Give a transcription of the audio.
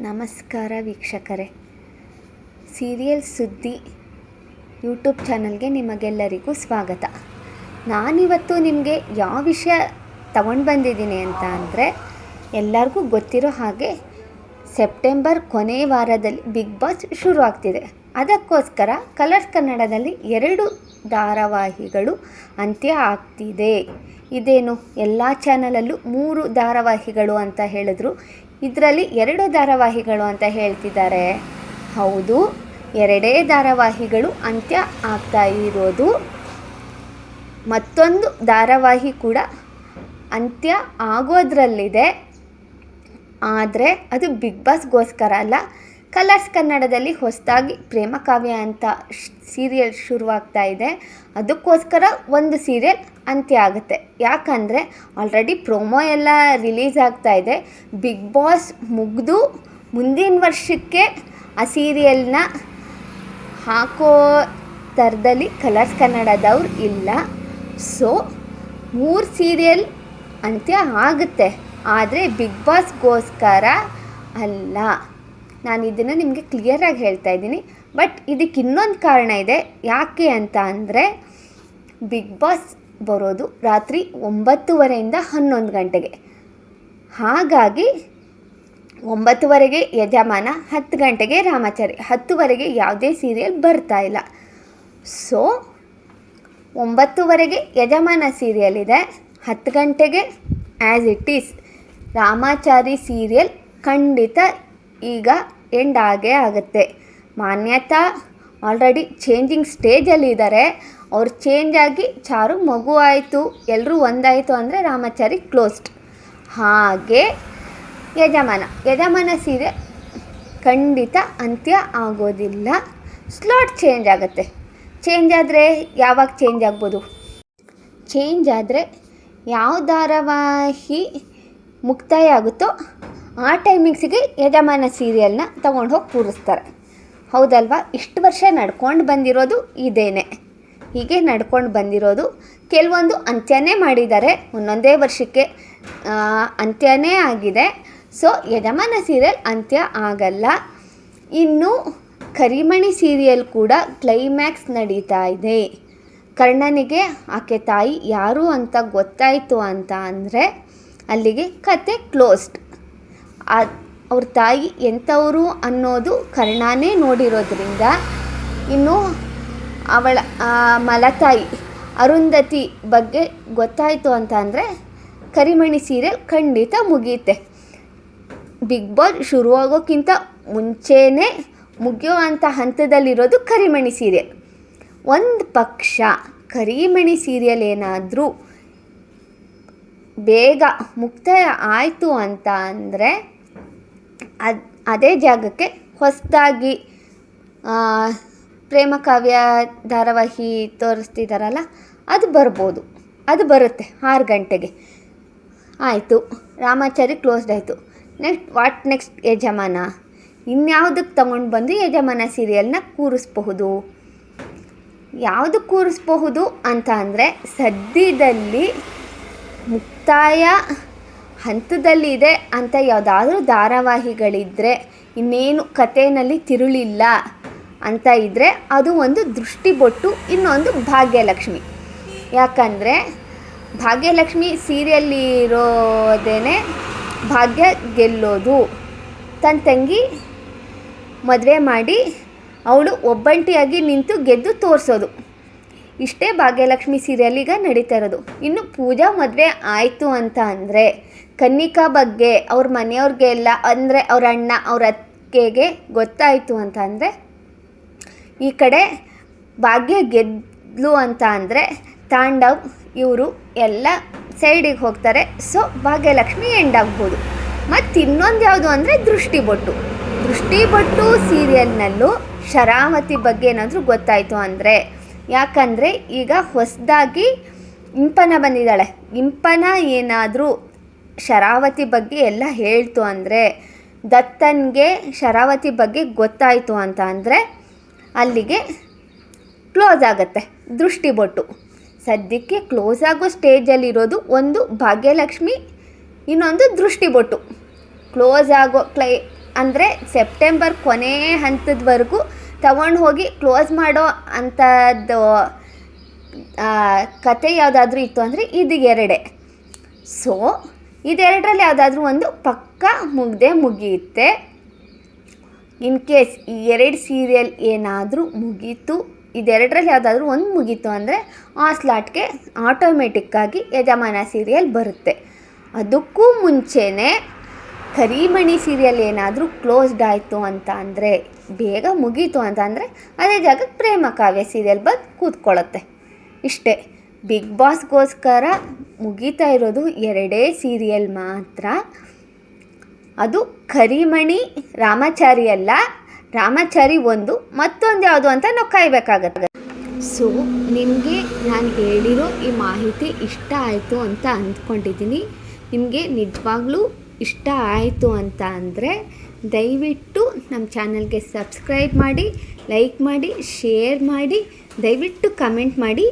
ನಮಸ್ಕಾರ ವೀಕ್ಷಕರೇ. ಸೀರಿಯಲ್ ಸುದ್ದಿ ಯೂಟ್ಯೂಬ್ ಚಾನಲ್ಗೆ ನಿಮಗೆಲ್ಲರಿಗೂ ಸ್ವಾಗತ. ನಾನಿವತ್ತು ನಿಮಗೆ ಯಾವ ವಿಷಯ ತಗೊಂಡು ಬಂದಿದ್ದೀನಿ ಅಂತ ಅಂದರೆ, ಎಲ್ಲರಿಗೂ ಗೊತ್ತಿರೋ ಹಾಗೆ ಸೆಪ್ಟೆಂಬರ್ ಕೊನೆ ವಾರದಲ್ಲಿ ಬಿಗ್ ಬಾಸ್ ಶುರು ಆಗ್ತಿದೆ ಅದಕ್ಕೋಸ್ಕರ ಕಲರ್ಸ್ ಕನ್ನಡದಲ್ಲಿ ಎರಡು ಧಾರಾವಾಹಿಗಳು ಅಂತ್ಯ ಆಗ್ತಿದೆ. ಇದೇನು? ಎಲ್ಲ ಚಾನಲಲ್ಲೂ ಮೂರು ಧಾರಾವಾಹಿಗಳು ಅಂತ ಹೇಳಿದ್ರು. ಇದರಲ್ಲಿ ಎರಡು ಧಾರಾವಾಹಿಗಳು ಅಂತ ಹೇಳ್ತಿದ್ದಾರೆ. ಹೌದು, ಎರಡೇ ಧಾರಾವಾಹಿಗಳು ಅಂತ್ಯ ಆಗ್ತಾ ಇರೋದು. ಮತ್ತೊಂದು ಧಾರಾವಾಹಿ ಕೂಡ ಅಂತ್ಯ ಆಗೋದ್ರಲ್ಲಿದೆ. ಆದರೆ ಅದು ಬಿಗ್ ಬಾಸ್ಗೋಸ್ಕರ ಅಲ್ಲ ಕಲರ್ಸ್ ಕನ್ನಡದಲ್ಲಿ ಹೊಸದಾಗಿ ಪ್ರೇಮ ಕಾವ್ಯ ಅಂತ ಸೀರಿಯಲ್ ಶುರುವಾಗ್ತಾ ಇದೆ. ಅದಕ್ಕೋಸ್ಕರ ಒಂದು ಸೀರಿಯಲ್ ಅಂತ್ಯ ಆಗುತ್ತೆ. ಯಾಕಂದರೆ ಆಲ್ರೆಡಿ ಪ್ರೊಮೋ ಎಲ್ಲ ರಿಲೀಸ್ ಆಗ್ತಾ ಇದೆ. ಬಿಗ್ ಬಾಸ್ ಮುಗಿದು ಮುಂದಿನ ವರ್ಷಕ್ಕೆ ಆ ಸೀರಿಯಲ್ನ ಹಾಕೋ ಥರದಲ್ಲಿ ಕಲರ್ಸ್ ಕನ್ನಡದವ್ರು ಇಲ್ಲ. ಸೊ ಮೂರು ಸೀರಿಯಲ್ ಅಂತ್ಯ ಆಗುತ್ತೆ. ಆದರೆ ಬಿಗ್ ಬಾಸ್ಗೋಸ್ಕರ ಅಲ್ಲ. ನಾನು ಇದನ್ನು ನಿಮಗೆ ಕ್ಲಿಯರಾಗಿ ಹೇಳ್ತಾ ಇದ್ದೀನಿ. ಬಟ್ ಇದಕ್ಕೆ ಇನ್ನೊಂದು ಕಾರಣ ಇದೆ. ಯಾಕೆ ಅಂತ ಅಂದರೆ ಬಿಗ್ ಬಾಸ್ ಬರೋದು ರಾತ್ರಿ ಒಂಬತ್ತುವರೆಯಿಂದ ಹನ್ನೊಂದು ಗಂಟೆಗೆ. ಹಾಗಾಗಿ, ಒಂಬತ್ತುವರೆಗೆ ಯಜಮಾನ, ಹತ್ತು ಗಂಟೆಗೆ ರಾಮಾಚಾರಿ, ಹತ್ತುವರೆಗೆ ಯಾವುದೇ ಸೀರಿಯಲ್ ಬರ್ತಾ ಇಲ್ಲ. ಸೊ ಒಂಬತ್ತುವರೆಗೆ ಯಜಮಾನ ಸೀರಿಯಲ್ ಇದೆ, ಹತ್ತು ಗಂಟೆಗೆ as it is Ramachari serial ಖಂಡಿತ ಈಗ ಎಂಡ್ ಆಗೇ ಆಗುತ್ತೆ. ಮಾನ್ಯತಾ ಆಲ್ರೆಡಿ ಚೇಂಜಿಂಗ್ ಸ್ಟೇಜಲ್ಲಿ ಇದ್ದಾರೆ ಅವ್ರು ಚೇಂಜ್ ಆಗಿ ಚಾರು ಮಗು ಆಯಿತು ಎಲ್ಲರೂ ಒಂದಾಯಿತು ಅಂದರೆ ರಾಮಾಚಾರಿ ಕ್ಲೋಸ್ಡ್ ಹಾಗೆ ಯಜಮಾನ. ಯಜಮಾನ ಸೀರೆ ಖಂಡಿತ ಅಂತ್ಯ ಆಗೋದಿಲ್ಲ. ಸ್ಲಾಟ್ ಚೇಂಜ್ ಆಗುತ್ತೆ. ಚೇಂಜ್ ಆದರೆ ಯಾವಾಗ ಚೇಂಜ್ ಆಗ್ಬೋದು? ಚೇಂಜ್ ಆದರೆ ಯಾವ ಧಾರಾವಾಹಿ ಮುಕ್ತಾಯ ಆಗುತ್ತೋ ಆ ಟೈಮಿಂಗ್ಸಿಗೆ ಯಜಮಾನ ಸೀರಿಯಲ್ನ ತೊಗೊಂಡು ಹೋಗಿ ಕೂರಿಸ್ತಾರೆ. ಹೌದಲ್ವಾ? ಇಷ್ಟು ವರ್ಷ ನಡ್ಕೊಂಡು ಬಂದಿರೋದು ಇದೇನೆ. ಹೀಗೆ ನಡ್ಕೊಂಡು ಬಂದಿರೋದು ಕೆಲವೊಂದು ಅಂತ್ಯನೇ ಮಾಡಿದ್ದಾರೆ. ಒಂದೊಂದೇ ವರ್ಷಕ್ಕೆ ಅಂತ್ಯನೇ ಆಗಿದೆ. ಸೊ, ಯಜಮಾನ ಸೀರಿಯಲ್ ಅಂತ್ಯ ಆಗಲ್ಲ. ಇನ್ನು ಕರಿಮಣಿ ಸೀರಿಯಲ್ ಕೂಡ ಕ್ಲೈಮ್ಯಾಕ್ಸ್ ನಡೀತಾ ಇದೆ. ಕರ್ಣನಿಗೆ ಆಕೆ ತಾಯಿ ಯಾರು ಅಂತ ಗೊತ್ತಾಯಿತು ಅಂತ ಅಂದರೆ ಅಲ್ಲಿಗೆ ಕತೆ ಕ್ಲೋಸ್ಡ್ ಅವ್ರ ತಾಯಿ ಎಂಥವರು ಅನ್ನೋದು ಕರ್ಣಾನೇ ನೋಡಿರೋದ್ರಿಂದ ಇನ್ನು ಅವಳ ಮಲತಾಯಿ ಅರುಂಧತಿ ಬಗ್ಗೆ ಗೊತ್ತಾಯಿತು ಅಂತ ಅಂದರೆ ಕರಿಮಣಿ ಸೀರಿಯಲ್ ಖಂಡಿತ ಮುಗಿಯುತ್ತೆ. ಬಿಗ್ ಬಾಸ್ ಶುರುವಾಗೋಕ್ಕಿಂತ ಮುಂಚೆನೇ ಮುಗಿಯೋ ಅಂಥ ಹಂತದಲ್ಲಿರೋದು ಕರಿಮಣಿ ಸೀರಿಯಲ್. ಒಂದು ಪಕ್ಷ ಕರಿಮಣಿ ಸೀರಿಯಲ್ ಏನಾದರೂ ಬೇಗ ಮುಕ್ತಾಯ ಆಯಿತು ಅಂತ ಅಂದರೆ ಅದು ಅದೇ ಜಾಗಕ್ಕೆ ಹೊಸದಾಗಿ ಪ್ರೇಮ ಕಾವ್ಯ ಧಾರಾವಾಹಿ ತೋರಿಸ್ತಿದ್ದಾರಲ್ಲ ಅದು ಬರ್ಬೋದು. ಅದು ಬರುತ್ತೆ ಆರು ಗಂಟೆಗೆ. ಆಯಿತು. ರಾಮಾಚಾರಿ ಕ್ಲೋಸ್ಡ್ ಆಯಿತು. Next what next Yajamana? ಇನ್ಯಾವುದಕ್ಕೆ ತಗೊಂಡು ಬಂದು ಯಜಮಾನ ಸೀರಿಯಲ್ನ ಕೂರಿಸ್ಬಹುದು? ಯಾವುದು ಕೂರಿಸ್ಬಹುದು ಅಂತ ಅಂದರೆ, ಸದ್ಯದಲ್ಲಿ ಮುಕ್ತಾಯ ಹಂತದಲ್ಲಿ ಇದೆ ಅಂತ ಯಾವುದಾದ್ರೂ ಧಾರಾವಾಹಿಗಳಿದ್ದರೆ ಇನ್ನೇನು ಕಥೆಯಲ್ಲಿ ತಿರುಳಿಲ್ಲ ಅಂತ ಇದ್ದರೆ ಅದು ಒಂದು ದೃಷ್ಟಿಬೊಟ್ಟು ಇನ್ನೊಂದು ಭಾಗ್ಯಲಕ್ಷ್ಮಿ. ಯಾಕಂದರೆ ಭಾಗ್ಯಲಕ್ಷ್ಮಿ ಸೀರಿಯಲ್ಲಿರೋದೇನೆ ಭಾಗ್ಯ ಗೆಲ್ಲೋದು. ತನ್ನ ತಂಗಿ ಮದುವೆ ಮಾಡಿ ಅವಳು ಒಬ್ಬಂಟಿಯಾಗಿ ನಿಂತು ಗೆದ್ದು ತೋರಿಸೋದು. ಇಷ್ಟೇ ಭಾಗ್ಯಲಕ್ಷ್ಮಿ ಸೀರಿಯಲ್ ಈಗ ನಡೀತಾ ಇರೋದು. ಇನ್ನು ಪೂಜಾ ಮದುವೆ ಆಯಿತು ಅಂತ ಅಂದರೆ ಕನ್ನಿಕಾ ಬಗ್ಗೆ ಅವ್ರ ಮನೆಯವ್ರಿಗೆ ಎಲ್ಲ, ಅಂದರೆ ಅವ್ರ ಅಣ್ಣ, ಅವ್ರ ಅತ್ತಿಗೆಗೆ ಗೊತ್ತಾಯಿತು ಅಂತ ಅಂದರೆ, ಈ ಕಡೆ ಭಾಗ್ಯ ಗೆದ್ಲು ಅಂತ ಅಂದರೆ ತಾಂಡವ್ ಇವರು ಎಲ್ಲ ಸೈಡಿಗೆ ಹೋಗ್ತಾರೆ. ಸೊ ಭಾಗ್ಯಲಕ್ಷ್ಮಿ ಎಂಡ್ ಆಗ್ಬೋದು. ಮತ್ತು ಇನ್ನೊಂದು ಯಾವುದು ಅಂದರೆ ದೃಷ್ಟಿಬೊಟ್ಟು. ದೃಷ್ಟಿಬೊಟ್ಟು ಸೀರಿಯಲ್ನಲ್ಲೂ ಶರಾವತಿ ಬಗ್ಗೆ ಏನಾದರೂ ಗೊತ್ತಾಯಿತು ಅಂದರೆ, ಯಾಕಂದರೆ ಈಗ ಹೊಸದಾಗಿ ಇಂಪನ ಬಂದಿದ್ದಾಳೆ. ಇಂಪನ ಏನಾದರೂ ಶರಾವತಿ ಬಗ್ಗೆ ಎಲ್ಲ ಹೇಳ್ತು ಅಂದರೆ, ದತ್ತನ್ಗೆ ಶರಾವತಿ ಬಗ್ಗೆ ಗೊತ್ತಾಯಿತು ಅಂತ ಅಂದರೆ, ಅಲ್ಲಿಗೆ ಕ್ಲೋಸ್ ಆಗುತ್ತೆ ದೃಷ್ಟಿಬೊಟ್ಟು ಸದ್ಯಕ್ಕೆ ಕ್ಲೋಸ್ ಆಗೋ ಸ್ಟೇಜಲ್ಲಿರೋದು ಒಂದು ಭಾಗ್ಯಲಕ್ಷ್ಮಿ, ಇನ್ನೊಂದು ದೃಷ್ಟಿಬೊಟ್ಟು ಕ್ಲೋಸ್ ಆಗೋ ಕ್ಲೈ, ಅಂದರೆ ಸೆಪ್ಟೆಂಬರ್ ಕೊನೆ ಹಂತದವರೆಗೂ ತಗೊಂಡು ಹೋಗಿ ಕ್ಲೋಸ್ ಮಾಡೋ ಅಂಥದ್ದು ಕತೆ ಯಾವುದಾದ್ರೂ ಇತ್ತು ಅಂದರೆ ಇದು ಎರಡೇ ಸೊ ಇದೆರಡರಲ್ಲಿ ಯಾವುದಾದ್ರೂ ಒಂದು ಪಕ್ಕ ಮುಗ್ದೆ ಮುಗಿಯುತ್ತೆ. ಇನ್ ಕೇಸ್ ಈ ಎರಡು ಸೀರಿಯಲ್ ಏನಾದರೂ ಮುಗೀತು, ಇದೆರಡರಲ್ಲಿ ಯಾವುದಾದ್ರೂ ಒಂದು ಮುಗೀತು ಅಂದರೆ ಆ ಸ್ಲಾಟ್ಗೆ ಆಟೋಮೆಟಿಕ್ಕಾಗಿ ಯಜಮಾನ ಸೀರಿಯಲ್ ಬರುತ್ತೆ. ಅದಕ್ಕೂ ಮುಂಚೆನೇ ಕರಿಮಣಿ ಸೀರಿಯಲ್ ಏನಾದರೂ ಕ್ಲೋಸ್ಡ್ ಆಯಿತು ಅಂತ ಅಂದರೆ, ಬೇಗ ಮುಗೀತು ಅಂತ ಅಂದರೆ, ಅದೇ ಜಾಗಕ್ಕೆ ಪ್ರೇಮ ಕಾವ್ಯ ಸೀರಿಯಲ್ ಬಂದು ಕೂತ್ಕೊಳ್ಳುತ್ತೆ. ಇಷ್ಟೇ. ಬಿಗ್ ಬಾಸ್ಗೋಸ್ಕರ ಮುಗೀತಾ ಇರೋದು ಎರಡೇ ಸೀರಿಯಲ್ ಮಾತ್ರ. ಅದು ಕರಿಮಣಿ, ರಾಮಾಚಾರಿ ಅಲ್ಲ, ರಾಮಾಚಾರಿ ಒಂದು, ಮತ್ತೊಂದು ಯಾವುದು ಅಂತ ನಾವು ಕಾಯಬೇಕಾಗತ್ತೆ. ಸೊ ನಿಮಗೆ ನಾನು ಹೇಳಿರೋ ಈ ಮಾಹಿತಿ ಇಷ್ಟ ಆಯಿತು ಅಂತ ಅಂದ್ಕೊಂಡಿದ್ದೀನಿ. ನಿಮಗೆ ನಿಜವಾಗ್ಲೂ ಇಷ್ಟ ಆಯಿತು ಅಂತ ಅಂದರೆ ದಯವಿಟ್ಟು ನಮ್ಮ ಚಾನಲ್ಗೆ ಸಬ್ಸ್ಕ್ರೈಬ್ ಮಾಡಿ, ಲೈಕ್ ಮಾಡಿ, ಶೇರ್ ಮಾಡಿ, ದಯವಿಟ್ಟು ಕಮೆಂಟ್ ಮಾಡಿ.